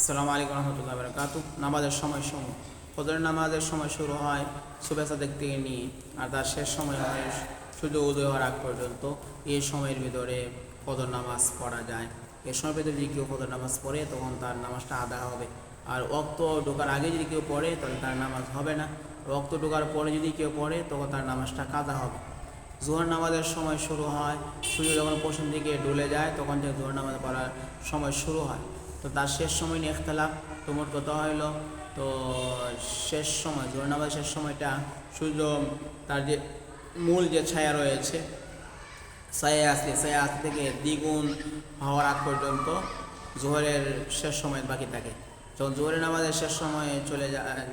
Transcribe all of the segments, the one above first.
আসসালামু আলাইকুম রহমতুল্লাহ বরকাত নামাজের সময় সমূহ ফজরের নামাজের সময় শুরু হয় শুভেচ্ছা দিক থেকে নিয়ে, আর তার শেষ সময় হয় সূর্য উদয় হওয়ার আগ পর্যন্ত। এই সময়ের ভিতরে ফজর নামাজ পড়া যায়। এ সময়ের ভিতরে যদি কেউ ফজর নামাজ পড়ে, তখন তার নামাজটা আদা হবে। আর অক্ত ঢোকার আগে যদি কেউ পড়ে, তাহলে তার নামাজ হবে না। রক্ত ঢোকার পরে যদি কেউ পড়ে, তখন তার নামাজটা কাদা হবে। জোহর নামাজের সময় শুরু হয়। সূর্য যখন পশ্চিম দিকে ডুলে যায়, তখন থেকে জোহর নামাজ পড়ার সময় শুরু হয়। তো তার শেষ সময় নিয়ে একতলাপ তো মোট কথা হইল, তো শেষ সময় নামাজের শেষ সময়টা সূর্য তার যে মূল যে ছায়া রয়েছে, ছায়া আসলে ছায়া আসতে থেকে দ্বিগুণ হওয়ার আগ পর্যন্ত জোহরের শেষ সময় বাকি থাকে। যখন জোহরের নামাজের শেষ সময় চলে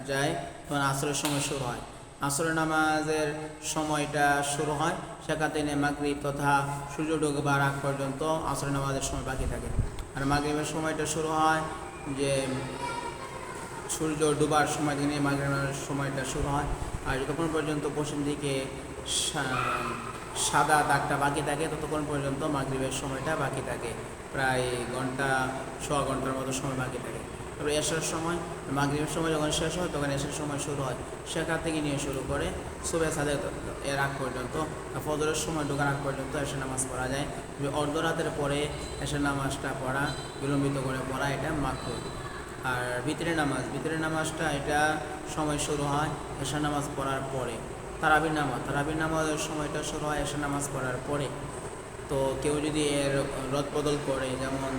যায়, তখন আসরের সময় শুরু হয়। আসরের নামাজের সময়টা শুরু হয় সেখানে মাগরিব তথা সূর্য ডুববার আগ পর্যন্ত আসরের নামাজের সময় বাকি থাকে। আর মাগরিবের সময়টা শুরু হয় যে সূর্য ডুবার সময় নিয়ে মাগরিবের সময়টা শুরু হয়। আর যতক্ষণ পর্যন্ত পশ্চিম দিকে সাদা দাগটা বাকি থাকে, ততক্ষণ পর্যন্ত মাগরিবের সময়টা বাকি থাকে। প্রায় ঘণ্টা ছ ঘণ্টার মতো সময় বাকি থাকে। তারপরে এসার সময়, মাগরিবের সময় যখন শেষ হয়, তখন এসার সময় শুরু হয়। সেখান থেকে নিয়ে শুরু করে সুবে সাদে এর আগ পর্যন্ত ফজরের সময় ঢোকার আগ পর্যন্ত এসে নামাজ পড়া যায়। অর্ধরাতের পরে এসে নামাজটা পড়া, বিলম্বিত করে পড়া, এটা মাকরুহ। আর ভিতরে নামাজ, ভিতরে নামাজটা এটা সময় শুরু হয় এশা নামাজ পড়ার পরে। তারাবির নামাজ, তারাবির নামাজের সময়টা শুরু হয় এশা নামাজ পড়ার পরে। তো কেউ যদি এর রদ বদল করে, যেমন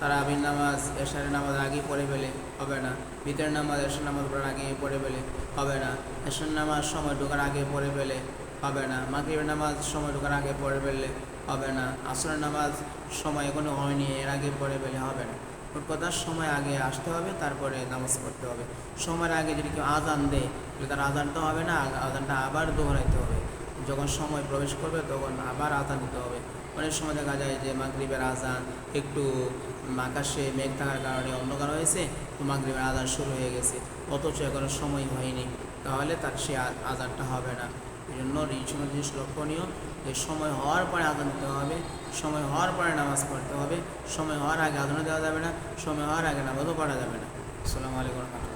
তারাবির নামাজ, এশারের নামাজ আগে পড়ে ফেলে, হবে না। ভিতরের নামাজ এশার নামাজ পড়ার আগে পড়ে ফেলে, হবে না। এশার নামাজ সময় ঢোকার আগে পড়ে ফেলে, হবে না। মাগরিবের নামাজ সময় ঢোকার আগে পড়ে ফেললে, হবে না। আসরের নামাজ সময় এখনও হয়নি, এর আগে পড়ে ফেলে, হবে না। ওর কথার সময় আগে আসতে হবে, তারপরে নামাজ পড়তে হবে। সময়ের আগে যদি কেউ আজান দেয়, তাহলে তার আজানটা হবে না, আজানটা আবার দোহরাইতে হবে। যখন সময় প্রবেশ করবে, তখন আবার আজান দিতে হবে। অনেক সময় দেখা যায় যে মাগরিবের আজান একটু আকাশে মেঘ থাকার কারণে অন্ধকার হয়েছে, তো মাগরিবের আজান শুরু হয়ে গেছে। অথচ এখনও সময় হয়নি। তাহলে তার সে আজানটা হবে না। এই জন্য এই জিনিস লক্ষণীয় যে সময় হওয়ার পরে আজান দিতে হবে, সময় হওয়ার পরে নামাজ পড়তে হবে, সময় হওয়ার আগে আজানও দেওয়া যাবে না, সময় হওয়ার আগে নামাজও পড়া যাবে না। আসসালামু আলাইকুম